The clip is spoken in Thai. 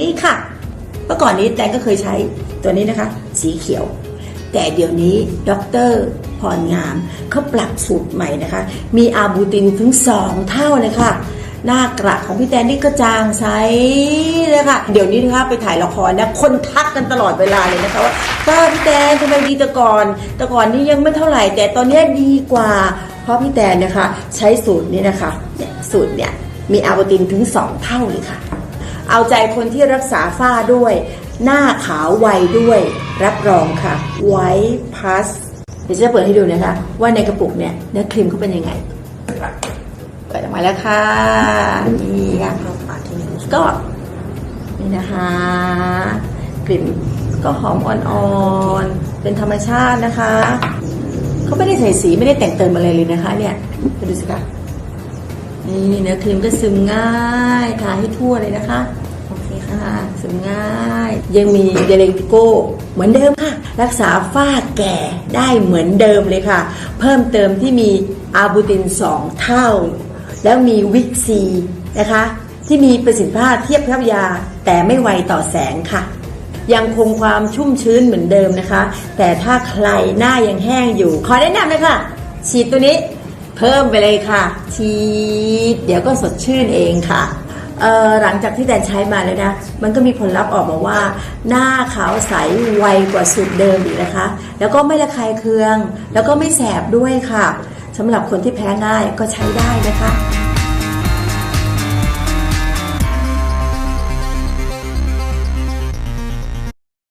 นี่ค่ะเมื่อก่อนนี้แตงก็เคยใช้ตัวนี้นะคะ สีเขียว แต่เดี๋ยวนี้ด็อกเตอร์พรงามเขาปรับสูตรใหม่นะคะ มีอาบูตินถึงสองเท่าเลยค่ะ หน้ากระของพี่แตนนี่ก็จางใสเลยค่ะ เดี๋ยวนี้นะคะไปถ่ายละครนะคนทักกันตลอดเวลาเลยนะคะว่าป้าพี่แตนทำไมดีแต่ก่อนแต่ก่อนนี่ยังไม่เท่าไหร่ แต่ตอนนี้ดีกว่า เพราะพี่แตนนะคะ ใช้สูตรนี้นะคะเนี่ยสูตรเนี่ยมีอาบูตินถึงสองเท่าเลยค่ะ เอาใจคนที่รักษาฝ้าด้วย หน้าขาวไวด้วย รับรองค่ะไวพัสเดี๋ยวจะเปิดให้ดูนะคะ ว่าในกระปุกเนี่ยเนื้อครีมเขาเป็นยังไงเปิดออกมาแล้วค่ะ นี่ค่ะก็ นี่นะคะ กลิ่นก็หอมอ่อนๆ เป็นธรรมชาตินะคะ เขาไม่ได้ใส่สีไม่ได้แต่งเติมอะไรเลยนะคะ เนี่ยไปดูสิคะ นี่เนื้อครีมก็ซึมง่ายทาให้ทั่วเลยนะคะโอเคค่ะซึมง่าย ยังมีเดเลติโก้เหมือนเดิมค่ะ รักษาฝ้าแก่ได้เหมือนเดิมเลยค่ะ เพิ่มเติมที่มีอาบูติน 2 เท่า แล้วมีวิกซีนะคะ ที่มีประสิทธิภาพเทียบเท่ายา แต่ไม่ไวต่อแสงค่ะยังคงความชุ่มชื้นเหมือนเดิมนะคะ แต่ถ้าใครหน้ายังแห้งอยู่ ขอแนะนำเลยค่ะ ฉีดตัวนี้ เพิ่มไปเลยค่ะ ชีดเดี๋ยวก็สดชื่นเองค่ะหลังจากที่แดนใช้มาเลยนะ มันก็มีผลลัพธ์ออกมาว่า หน้าขาวใสไวกว่าสูตรเดิมอีกนะคะ แล้วก็ไม่ระคายเคือง แล้วก็ไม่แสบด้วยค่ะสำหรับคนที่แพ้ง่ายก็ใช้ได้นะคะ